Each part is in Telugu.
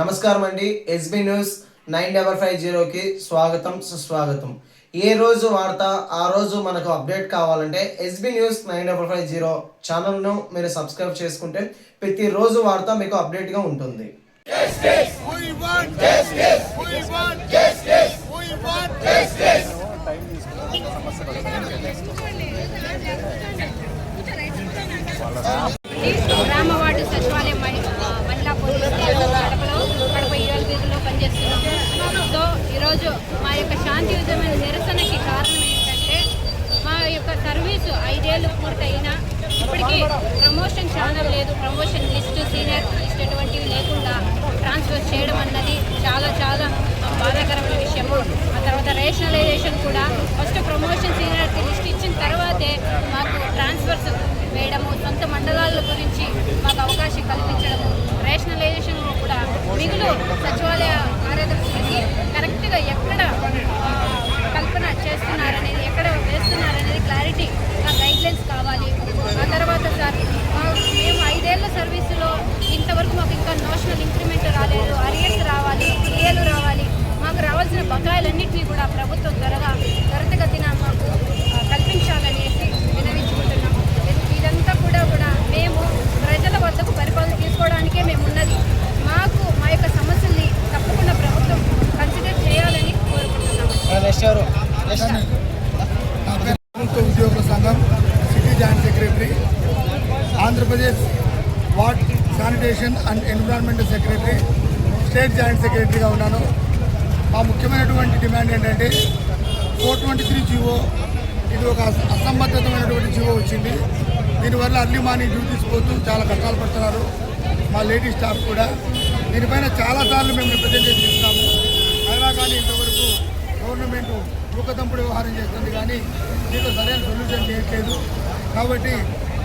నమస్కారం అండి. SB news nine double five జీరోకి స్వాగతం సుస్వాగతం. ఏ రోజు వార్త ఆ రోజు మనకు అప్డేట్ కావాలంటే SB news nine double five zero ఛానల్ను మీరు సబ్స్క్రైబ్ చేసుకుంటే ప్రతిరోజు వార్త మీకు అప్డేట్గా ఉంటుంది. గ్రామ వార్డు సచివాలయం ఈరోజు మా యొక్క శాంతియుతమైన నిరసనకి కారణం ఏంటంటే మా యొక్క సర్వీసు ఐదేళ్ళు పూర్తయినా ఇప్పటికీ ప్రమోషన్ చాలా లేదు. ప్రమోషన్ లిస్టు సీనియర్ లిస్ట్ ఎటువంటివి లేకుండా ట్రాన్స్ఫర్ చేయడం అన్నది చాలా చాలా బాధాకరమైన విషయము. ఆ తర్వాత రేషనలైజేషన్ కూడా. ఫస్ట్ ప్రమోషన్ సీనియారిటీ లిస్ట్ ఇచ్చిన తర్వాతే మాకు ట్రాన్స్ఫర్స్ వేయడము సొంత మండలాల గురించి మాకు అవకాశం కల్పించడము రేషనలైజేషన్ కూడా మిగులు సచివాలయ కరెక్ట్గా ఎక్కడ ప్రభుత్వ ఉద్యోగుల సంఘం city joint secretary Andhra Pradesh ward sanitation and environmental secretary state joint సెక్రటరీగా ఉన్నాను. మా ముఖ్యమైనటువంటి డిమాండ్ ఏంటంటే ఫోర్ ట్వంటీ త్రీ జీవో ఇది ఒక అస- అసంబద్ధతమైనటువంటి జీవో వచ్చింది. దీనివల్ల అర్లీ మార్నింగ్ డ్యూటీస్ పోతూ చాలా కష్టాలు పడుతున్నారు. మా లేడీ స్టాఫ్ కూడా. దీనిపైన చాలాసార్లు మేము రిప్రజెంటేషన్ ఇస్తాము అయినా కానీ ఇంతవరకు గవర్నమెంట్ మూకదంపుడు వ్యవహారం చేస్తుంది కానీ దీంట్లో సరైన సొల్యూషన్ చేయట్లేదు. కాబట్టి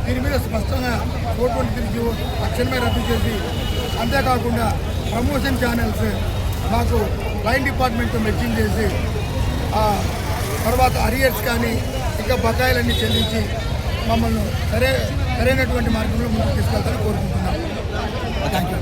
దీని మీద స్పష్టంగా ఫోర్ ట్వంటీ త్రీ జీవో తక్షణమే రద్దు చేసి అంతేకాకుండా ప్రమోషన్ ఛానల్స్ మాకు లైన్ డిపార్ట్మెంట్తో మెచ్చింగ్ చేసి ఆ తర్వాత అరియర్స్ కానీ ఇంకా బకాయిలన్నీ చెల్లించి మమ్మల్ని సరే సరైనటువంటి మార్గంలో ముందుకు తీసుకెళ్తారని కోరుకుంటున్నాం. Thank you